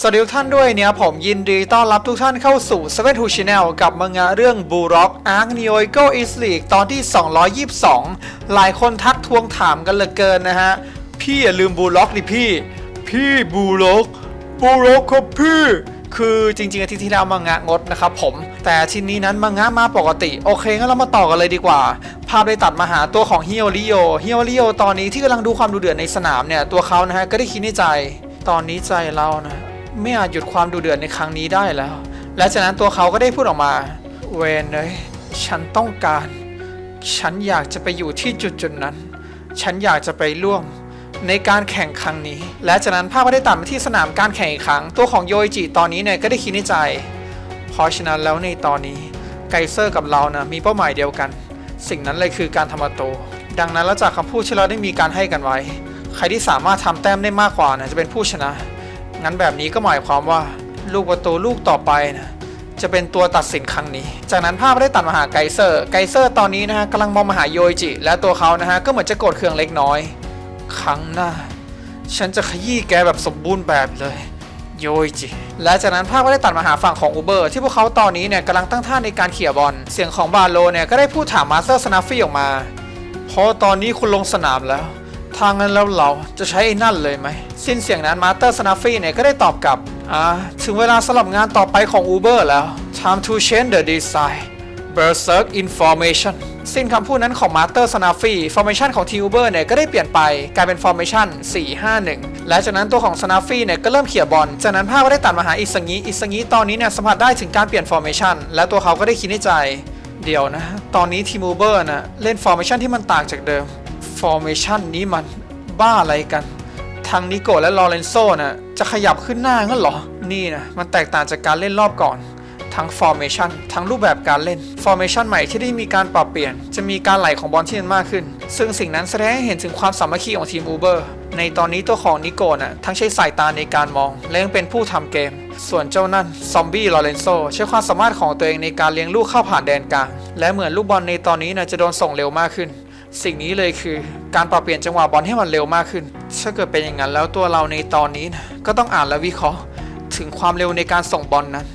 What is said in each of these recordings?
สวัสดีทุกท่านด้วยเนี่ยผมยินดีต้อนรับทุกท่านเข้าสู่7 2 Channel กับมังงะเรื่อง b u r o c k Arc Neo Eagle East League ตอนที่ 222 หลายคนทักทวงถามกันเหลือเกินนะฮะ พี่อย่าลืมบูล็อกดิพี่ พี่บูล็อกบูล็อกครับพี่คือจริงๆอาทิตย์ที่แล้วมังงะงดนะครับผม แต่ทีนี้นั้นมังงะมาปกติ โอเคงั้นเรามาต่อกันเลยดีกว่า ภาพได้ตัดมาหาตัวของฮิโอริโอฮิโอริโอตอนนี้ที่กำลังดูความดูเดือดในสนามเนี่ยตัวเขานะฮะก็ได้คิดในใจ ตอนนี้ใจเรานะ ไม่อาจหยุดความดุเดือดในครั้งนี้ได้แล้ว และจากนั้นตัวเขาก็ได้พูดออกมา เวนเอ้ยฉันต้องการ ฉันอยากจะไปอยู่ที่จุดจุดนั้น ฉันอยากจะไปร่วมในการแข่งครั้งนี้ และจากนั้นภาพก็ได้ตัดมาที่สนามการแข่งอีกครั้ง ตัวของโยอิจิตอนนี้เนี่ยก็ได้คิดในใจ เพราะฉะนั้นแล้วในตอนนี้ไกเซอร์กับเรานะมีเป้าหมายเดียวกัน สิ่งนั้นเลยคือการทำประตูดังนั้นแล้วจากคำพูดที่เราได้มีการให้กันไว้ ใครที่สามารถทำแต้มได้มากกว่านะจะเป็นผู้ชนะ งั้นแบบนี้ก็หมายความว่าลูกประตูลูกต่อไปนะจะเป็นตัวตัดสินครั้งนี้ จากนั้นภาพได้ตัดมาหาไกเซอร์ ไกเซอร์ตอนนี้นะฮะกำลังมองมาหาโยอิจิ และตัวเขานะฮะก็เหมือนจะโกรธเคืองเล็กน้อย ครั้งหน้า ฉันจะขยี้แกแบบสมบูรณ์แบบเลยโยอิจิ และจากนั้นภาพก็ได้ตัดมาหาฝั่งของอูเบอร์ที่พวกเขาตอนนี้เนี่ยกำลังตั้งท่าในการเขี่ยบอล เสียงของบาโลเนี่ยก็ได้พูดถามมาสเตอร์สนาฟฟี่ออกมา เพราะตอนนี้คุณลงสนามแล้ว ทางนั้นแล้วเราจะใช้ไอ้นั่นเลยไหม สิ้นเสียงนั้นมาสเตอร์สนาฟี่เนี่ยก็ได้ตอบกลับ อ่า ถึงเวลาสลับงานต่อไปของ Uber แล้ว time to change the design berserk information สิ้นคำพูดนั้นของมาสเตอร์สนาฟี่ฟอร์เมชันของที Uber เนี่ยก็ได้เปลี่ยนไปกลายเป็นฟอร์เมชัน451 และจากนั้นตัวของสนาฟี่เนี่ยก็เริ่มเขี่ยบอล จากนั้นภาพก็ได้ตัดมาหาอิสงิอิสงิตอนนี้เนี่ยสัมผัสได้ถึงการเปลี่ยนฟอร์เมชันและตัวเขาก็ได้คิดในใจ เดี๋ยวนะ ตอนนี้ทีม Uber นะเล่นฟอร์เมชันที่มันต่างจากเดิม ฟอร์เมชันนี้มันบ้าอะไรกัน ทางนิโกและลอเรนโซนะจะขยับขึ้นหน้างั้นเหรอ นี่นะมันแตกต่างจากการเล่นรอบก่อน ทั้งฟอร์เมชันทั้งรูปแบบการเล่นฟอร์เมชันใหม่ที่ได้มีการปรับเปลี่ยน จะมีการไหลของบอลที่มันมากขึ้น ซึ่งสิ่งนั้นแสดงให้เห็นถึงความสามัคคีของทีมอูเบอร์ในตอนนี้ตัวของนิโกนะทั้งใช้สายตาในการมอง และยังเป็นผู้ทำเกม ส่วนเจ้านั่น ซอมบี้ลอเรนโซใช้ความสามารถของตัวเองในการเลี้ยงลูกเข้าผ่านแดนกลางและเหมือนลูกบอลในตอนนี้นะจะโดนส่งเร็วมากขึ้น สิ่งนี้เลยคือการปรับเปลี่ยนจังหวะบอลให้มันเร็วมากขึ้น ถ้าเกิดเป็นอย่างนั้นแล้วตัวเราในตอนนี้นะก็ต้องอ่านและวิเคราะห์ถึงความเร็วในการส่งบอลนั้น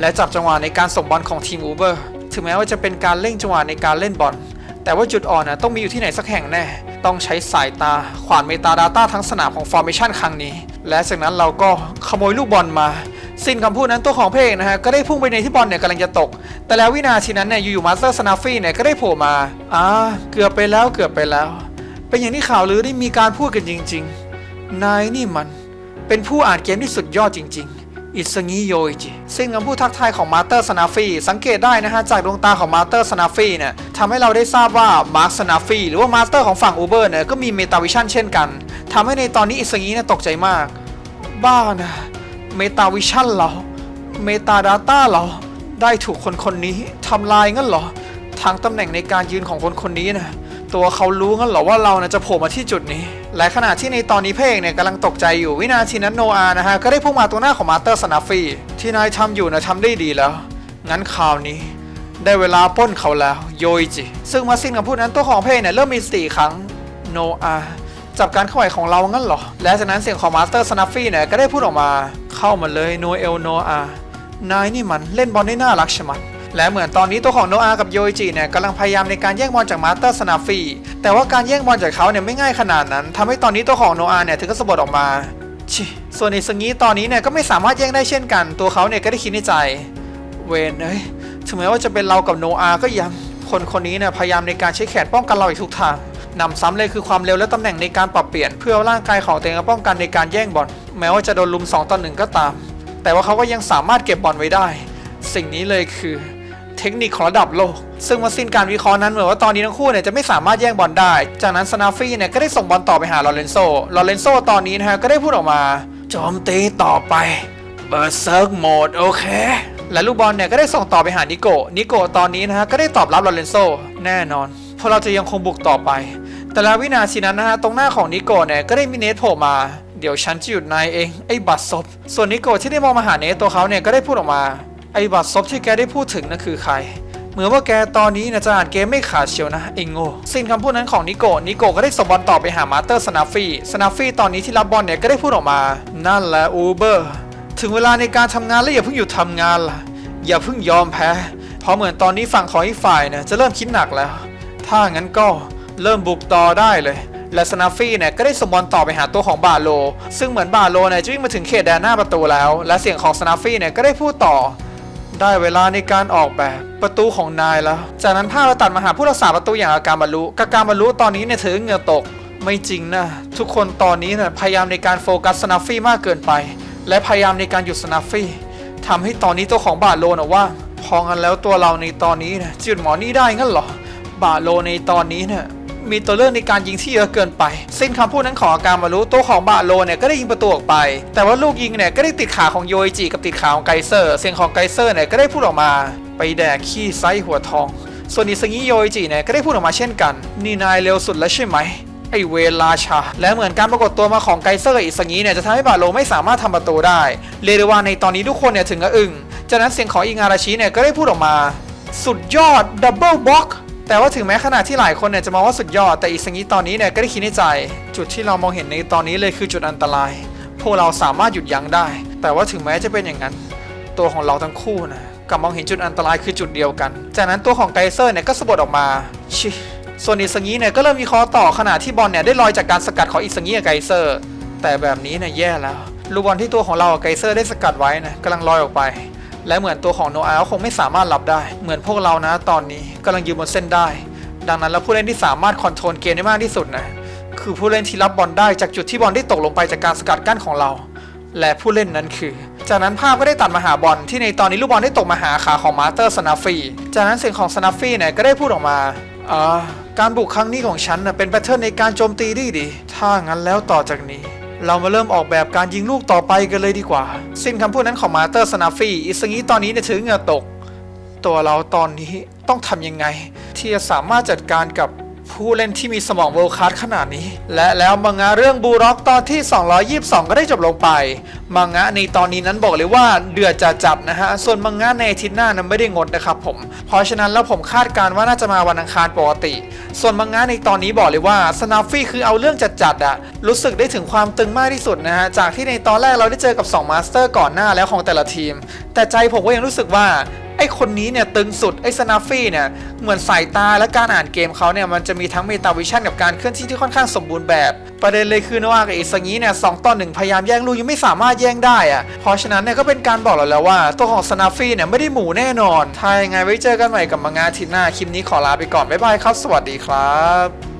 และจับจังหวะในการส่งบอลของทีมอูเบอร์ถึงแม้ว่าจะเป็นการเร่งจังหวะในการเล่นบอล แต่ว่าจุดอ่อนนะต้องมีอยู่ที่ไหนสักแห่งแน่ ต้องใช้สายตาขวานเมตาดาต้าทั้งสนามของฟอร์เมชันครั้งนี้ และจากนั้นเราก็ขโมยลูกบอลมา สิ้นคำพูดนั้นตัวของเพลงนะฮะก็ได้พุ่งไปในที่บอลเนี่ยกำลังจะตก แต่แล้ววินาทีนั้นเนี่ยอยู่ๆมาสเตอร์สนาฟี่เนี่ยก็ได้โผล่มาอ่าเกือบไปแล้วเกือบไปแล้ว เป็นอย่างที่ข่าวลือได้มีการพูดกันจริง ๆ นายนี่มัน เป็นผู้อ่านเกมที่สุดยอดจริง ๆอิสงิโยอิจิซึ่งคำพูดทักทายของมาสเตอร์สนาฟีสังเกตได้นะฮะ จากดวงตาของมาสเตอร์สนาฟีเนี่ยทำให้เราได้ทราบว่ามาร์คสนาฟีหรือว่ามาสเตอร์ของฝั่งอูเบอร์เนี่ยก็มีเมตาวิชั่นเช่นกันทำให้ในตอนนี้อิสงิเนี่ยตกใจมาก บ้านะ เมตาวิชั่นเหรอ เมตาดาต้าเหรอ ได้ถูกคนคนนี้ทำลายงั้นเหรอ ทางตำแหน่งในการยืนของคนคนนี้นะตัวเขารู้งั้นเหรอว่าเรานะจะโผล่มาที่จุดนี้ และขณะที่ในตอนนี้เพลงเนี่ยกำลังตกใจอยู่วินาทีนั้นโนอานะฮะ ก็ได้พุ่งมาตัวหน้าของมาสเตอร์สนาฟีที่นายทำอยู่นะทำได้ดีแล้ว งั้นคราวนี้ ได้เวลาป้นเขาแล้วโยอิจิซึ่งมาสิ้นคำพูดนั้นตัวของเพลงเนี่ยเริ่มมีสติอีกครั้งโนอาจับการเข้าไหวของเรางั้นเหรอ และจากนั้นเสียงของมาสเตอร์สนาฟีเนี่ยก็ได้พูดออกมา เข้ามาเลยโนเอลโนอานายนี่มันเล่นบอลได้น่ารักชะมัดและเหมือนตอนนี้ตัวของโนอากับโยจิเนี่ยกำลังพยายามในการแย่งบอลจากมาสเตอร์สนาฟีแต่ว่าการแย่งบอลจากเขาเนี่ยไม่ง่ายขนาดนั้นทำให้ตอนนี้ตัวของโนอาเนี่ยถึงกับสะบัดออกมาชิส่วนอิสงิตอนนี้เนี่ยก็ไม่สามารถแย่งได้เช่นกัน ตัวเขาเนี่ยก็ได้คิดในใจ เวนเอ้ยถึงแม้ว่าจะเป็นเรากับโนอาก็ยังคนคนนี้เนี่ยพยายามในการใช้แขนป้องกันเราอีกทุกทาง นำซ้ำเลยคือความเร็วและตำแหน่งในการปรับเปลี่ยน เพื่อร่างกายของตัวเองป้องกันในการแย่งบอลแม้ว่าจะโดนลุม2ต่อหนึ่งก็ตาม แต่ว่าเขาก็ยังสามารถเก็บบอลไว้ได้ สิ่งนี้เลยคือเทคนิคของระดับโลก ซึ่งมาสิ้นการวิเคราะห์นั้นเหมือนว่าตอนนี้ทั้งคู่เนี่ยจะไม่สามารถแย่งบอลได้ จากนั้นสนาฟี่เนี่ยก็ได้ส่งบอลต่อไปหาลอเรนโซ ลอเรนโซตอนนี้นะฮะก็ได้พูดออกมาโจมตีต่อไปเบอร์เซิร์กโหมดโอเค และลูกบอลเนี่ยก็ได้ส่งต่อไปหานิโกนิโกตอนนี้นะฮะก็ได้ตอบรับลอเรนโซแน่นอน เพราะเราจะยังคงบุกต่อไป แต่แล้ววินาทีนั้นนะฮะตรงหน้าของนิโกเนี่ยก็ได้มีเนทโผล่มาเดี๋ยวฉันจะหยุดนายเองไอ้บัตรซบส่วนนิโกที่ได้มองมาหาเนทตัวเขาเนี่ยก็ได้พูดออกมาไอ้บัตรซบที่แกได้พูดถึงนั่นคือใครเหมือนว่าแกตอนนี้นะจะอ่านเกมไม่ขาดเชียวนะไอ้โง่สิ้นคำพูดนั้นของนิโกนิโกก็ได้ส่งบอลต่อไปหามาสเตอร์สนาฟีสนาฟีตอนนี้ที่รับบอลเนี่ยก็ได้พูดออกมา นั่นแหละอูเบอร์ถึงเวลาในการทำงานแล้วอย่าเพิ่งหยุดทำงานล่ะอย่าเพิ่งยอมแพ้ เพราะเหมือนตอนนี้ฝั่งของอีกฝ่ายเนี่ยจะเริ่มคิดหนักแล้ว ถ้างั้นก็เริ่มบุกต่อได้เลย และสนาฟี่เนี่ยก็ได้สมบอลต่อไปหาตัวของบาโล ซึ่งเหมือนบาโลเนี่ยจะวิ่งมาถึงเขตแดนหน้าประตูแล้ว และเสียงของสนาฟี่เนี่ยก็ได้พูดต่อ ได้เวลาในการออกแบบประตูของนายแล้ว จากนั้นภาพเราตัดมาหาผู้รักษาประตูอย่างอาการบรรลุกาการบรรลุตอนนี้เนี่ยถือเงือตก ไม่จริงนะทุกคนตอนนี้เนี่ยพยายามในการโฟกัสสนาฟี่มากเกินไป และพยายามในการหยุดสนาฟี่ทำให้ตอนนี้ตัวของบาโลนะว่าพองันแล้วตัวเราในตอนนี้เนี่ยจุดหมอนี่ได้งั้นเหรอ บาโลในตอนนี้เนี่ยมีตัวเลือกในการยิงที่เยอะเกินไป สิ้นคำพูดนั้นของอาการมารู้ตัวของบาโลเนี่ยก็ได้ยิงประตูออกไป แต่ว่าลูกยิงเนี่ยก็ได้ติดขาของโยอิจิกับติดขาของไกเซอร์เสียงของไกเซอร์เนี่ยก็ได้พูดออกมา ไปแดกขี้ไซหัวทอง ส่วนอิซงิโยอิจิเนี่ยก็ได้พูดออกมาเช่นกัน นี่นายเร็วสุดแล้วใช่ไหมไอเวลาชา และเหมือนการปรากฏตัวมาของไกเซอร์อิซงิเนี่ยจะทำให้บาโลไม่สามารถทำประตูได้เรียกได้ว่าในตอนนี้ทุกคนเนี่ยถึงกับอึ้งจากนั้นเสียงของอิงาราชิเนี่ยก็ได้พูดออกมา สุดยอดดับเบิลบ็อก แต่ว่าถึงแม้ขณะที่หลายคนเนี่ยจะมองว่าสุดยอด แต่อีสังนี้ตอนนี้เนี่ยก็ได้คิดในใจ จุดที่เรามองเห็นในตอนนี้เลยคือจุดอันตราย พวกเราสามารถหยุดยั้งได้ แต่ว่าถึงแม้จะเป็นอย่างนั้น ตัวของเราทั้งคู่นะกับมองเห็นจุดอันตรายคือจุดเดียวกัน จากนั้นตัวของไกเซอร์เนี่ยก็สะบัดออกมาชิส่วนอีสังนี้เนี่ยก็เริ่มมีคอต่อขณะที่บอลเนี่ยได้ลอยจากการสกัดของอีสังนี้กับไกเซอร์ แต่แบบนี้เนี่ยแย่แล้วลูกบอลที่ตัวของเรากับไกเซอร์ได้สกัดไว้นะกำลังลอยออกไป และเหมือนตัวของโนอาคงไม่สามารถรับได้ เหมือนพวกเรานะ ตอนนี้กำลังยืนบนเส้นได้ ดังนั้นแล้วผู้เล่นที่สามารถคอนโทรลเกมได้มากที่สุดนะคือผู้เล่นที่รับบอลได้จากจุดที่บอลได้ตกลงไปจากการสกัดกั้นของเรา และผู้เล่นนั้นคือ จากนั้นภาพก็ได้ตัดมาหาบอลที่ในตอนนี้ลูกบอลได้ตกมาหาขาของมาสเตอร์สนาฟีจากนั้นเสียงของสนาฟีเนี่ยก็ได้พูดออกมาอ่าการบุกครั้งนี้ของฉันนะเป็นแพทเทิร์นในการโจมตีที่ดี ถ้างั้นแล้วต่อจากนี้ เรามาเริ่มออกแบบการยิงลูกต่อไปกันเลยดีกว่า สิ้นคำพูดนั้นของมาเตอร์สนาฟีอิสงี้ตอนนี้เนี่ยถือเหงื่อตก ตัวเราตอนนี้ต้องทำยังไง ที่จะสามารถจัดการกับ ผู้เล่นที่มีสมองเวลคัสขนาดนี้ และแล้วมังงะเรื่องบูร็อกตอนที่ 222 ก็ได้จบลงไป มังงะในตอนนี้นั้นบอกเลยว่าเดือดจะจัดนะฮะ ส่วนมังงะในอาทิตย์หน้านั้นไม่ได้งดนะครับผม เพราะฉะนั้นแล้วผมคาดการณ์ว่าน่าจะมาวันอังคารปกติ ส่วนมังงะในตอนนี้บอกเลยว่าสนาฟฟี่คือเอาเรื่องจัดๆอะรู้สึกได้ถึงความตึงมากที่สุดนะฮะ จากที่ในตอนแรกเราได้เจอกับ2มาสเตอร์ก่อนหน้าแล้วของแต่ละทีม แต่ใจผมก็ยังรู้สึกว่า ไอ้คนนี้เนี่ยตึงสุดไอ้สนาฟี่เนี่ยเหมือนสายตาและการอ่านเกมเขาเนี่ยมันจะมีทั้งเมตาวิชั่นกับการเคลื่อนที่ที่ค่อนข้างสมบูรณ์แบบ ประเด็นเลยคือนะว่ากับอิสงี้เนี่ยสองต่อหนึ่งพยายามแย่งลูกยังไม่สามารถแย่งได้อะเพราะฉะนั้นเนี่ยก็เป็นการบอกเราแล้วว่า ตัวของสนาฟี่เนี่ยไม่ได้หมูแน่นอนถ้ายังไงไว้เจอกันใหม่กับมางานอาทิตย์หน้าคลิปนี้ขอลาไปก่อนบ๊ายบายครับ สวัสดีครับ